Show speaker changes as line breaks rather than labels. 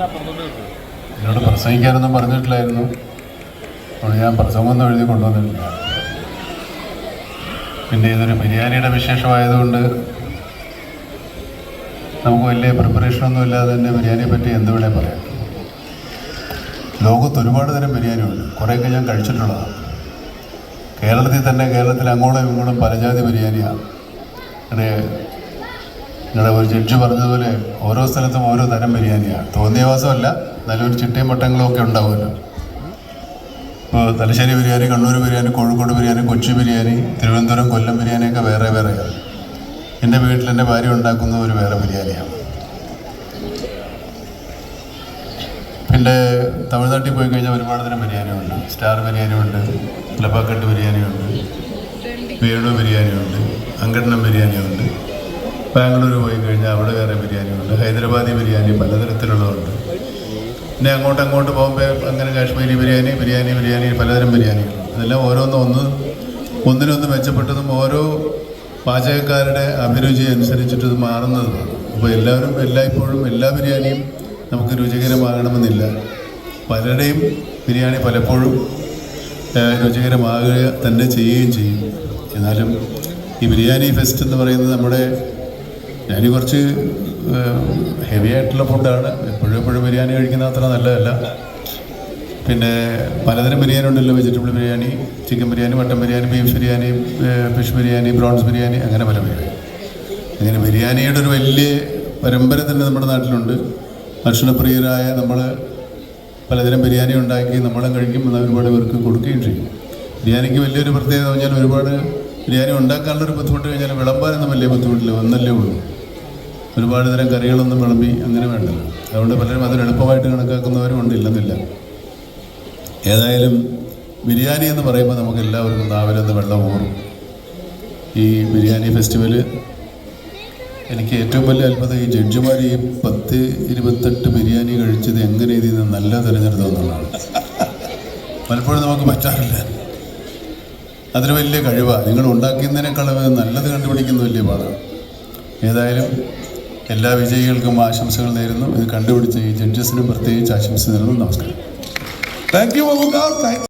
എന്നോട് പ്രസംഗിക്കാനൊന്നും പറഞ്ഞിട്ടില്ലായിരുന്നു. അതുകൊണ്ട് ഞാൻ പ്രസംഗമൊന്നും എഴുതി കൊണ്ടുവന്നിട്ടില്ല. പിന്നെ ഇതൊരു ബിരിയാണിയുടെ വിശേഷമായതുകൊണ്ട് നമുക്ക് വലിയ പ്രിപ്പറേഷനൊന്നും ഇല്ലാതെ തന്നെ ബിരിയാണിയെ പറ്റി എന്ത് വേണേൽ പറയാം. ലോകത്ത് ഒരുപാട് തരം ബിരിയാണിയുണ്ട്. കുറേയൊക്കെ ഞാൻ കഴിച്ചിട്ടുള്ളതാണ്. കേരളത്തിൽ തന്നെ കേരളത്തിൽ അങ്ങോളം ഇങ്ങോളം പലജാതി ബിരിയാണിയാണ്. ഒരു ജഡ്ജ് പറഞ്ഞതുപോലെ ഓരോ സ്ഥലത്തും ഓരോ തരം ബിരിയാണിയാണ് തോന്നിയവാസമല്ല നല്ലൊരു ചിട്ടയും വട്ടങ്ങളും ഒക്കെ ഉണ്ടാവുമല്ലോ. ഇപ്പോൾ തലശ്ശേരി ബിരിയാണി കണ്ണൂർ ബിരിയാണി കോഴിക്കോട് ബിരിയാണി കൊച്ചി ബിരിയാണി തിരുവനന്തപുരം കൊല്ലം ബിരിയാണിയൊക്കെ വേറെ വേറെയാണ് എന്റെ വീട്ടിൽ എന്റെ ഭാര്യ ഉണ്ടാക്കുന്ന ഒരു വേറെ ബിരിയാണിയാണ് പിന്നെ തമിഴ്നാട്ടിൽ പോയി കഴിഞ്ഞാൽ ഒരുപാട് തരം ബിരിയാണിയുണ്ട്. സ്റ്റാർ ബിരിയാണിയുണ്ട് ലബാക്കട്ട് ബിരിയാണിയുണ്ട് വേണു ബിരിയാണിയുണ്ട് അങ്കണ്ണം ബിരിയാണിയുണ്ട്. ബാംഗ്ലൂർ പോയി കഴിഞ്ഞാൽ അവിടെ വേറെ ബിരിയാണിയുണ്ട് ഹൈദരാബാദി ബിരിയാണി പലതരത്തിലുള്ളതുണ്ട്. പിന്നെ അങ്ങോട്ട് അങ്ങോട്ട് പോകുമ്പോൾ അങ്ങനെ കാശ്മീരി ബിരിയാണി ബിരിയാണി ബിരിയാണി പലതരം ബിരിയാണികളുണ്ട് അതെല്ലാം ഓരോന്നും ഒന്ന് ഒന്നിനൊന്ന് മെച്ചപ്പെട്ടതും ഓരോ പാചകക്കാരുടെ അഭിരുചി അനുസരിച്ചിട്ട് ഇത് മാറുന്നതുമാണ്. അപ്പോൾ എല്ലാവരും എല്ലായ്പ്പോഴും എല്ലാ ബിരിയാണിയും നമുക്ക് രുചികരമാകണമെന്നില്ല. പലരുടെയും ബിരിയാണി പലപ്പോഴും രുചികരമാകുക തന്നെ ചെയ്യുകയും ചെയ്യും. എന്നാലും ഈ ബിരിയാണി ഫെസ്റ്റ് എന്ന് പറയുന്നത് നമ്മുടെ ഞാൻ കുറച്ച് ഹെവി ആയിട്ടുള്ള ഫുഡാണ് എപ്പോഴും എപ്പോഴും ബിരിയാണി കഴിക്കുന്ന അത്ര നല്ലതല്ല. പിന്നെ പലതരം ബിരിയാണി ഉണ്ടല്ലോ. Vegetable biryani chicken biryani mutton biryani beef biryani fish biryani prawns biryani അങ്ങനെ പല ബിരിയാണി. അങ്ങനെ ബിരിയാണിയുടെ ഒരു വലിയ പരമ്പര തന്നെ നമ്മുടെ നാട്ടിലുണ്ട്. ഭക്ഷണപ്രിയരായ നമ്മൾ പലതരം ബിരിയാണി ഉണ്ടാക്കി നമ്മളും കഴിക്കും. എന്നാൽ ഒരുപാട് പേർക്ക് കൊടുക്കുകയും ചെയ്യും. ബിരിയാണിക്ക് വലിയൊരു പ്രത്യേകത പറഞ്ഞാൽ ഒരുപാട് ബിരിയാണി ഉണ്ടാക്കാനുള്ളൊരു ബുദ്ധിമുട്ട് കഴിഞ്ഞാൽ വിളമ്പാനൊന്നും വലിയ ബുദ്ധിമുട്ടില്ല. ഒന്നല്ലേ ഉള്ളൂ. ഒരുപാട് തരം കറികളൊന്നും വിളമ്പി അങ്ങനെ വേണ്ടല്ലോ. അതുകൊണ്ട് പലരും അതിന് എളുപ്പമായിട്ട് കണക്കാക്കുന്നവരും ഉണ്ട് ഇല്ലെന്നില്ല. ഏതായാലും ബിരിയാണി എന്ന് പറയുമ്പോൾ നമുക്ക് എല്ലാവർക്കും നാവിലൊന്ന് വെള്ളം ഊറും. ഈ ബിരിയാണി ഫെസ്റ്റിവൽ എനിക്ക് ഏറ്റവും വലിയ അത്ഭുതം ഈ ജഡ്ജിമാർ ഈ പത്ത് ഇരുപത്തെട്ട് ബിരിയാണി കഴിച്ചത് എങ്ങനെ ഇതിൽ നിന്ന് നല്ല തിരഞ്ഞെടുത്തതെന്നുള്ളതാണ്. പലപ്പോഴും നമുക്ക് പറ്റാറില്ല. അതിന് വലിയ കഴിവാണ് നിങ്ങൾ ഉണ്ടാക്കുന്നതിനേക്കാളും നല്ലത് കണ്ടുപിടിക്കുന്ന വലിയ പാടാണ്. ഏതായാലും എല്ലാ വിജയികൾക്കും ആശംസകൾ നേരുന്നു. ഇത് കണ്ടുപിടിച്ച ഈ ജഡ്ജസിനും പ്രത്യേകിച്ച് ആശംസ നേരുന്നു. നമസ്കാരം.
Thank you thank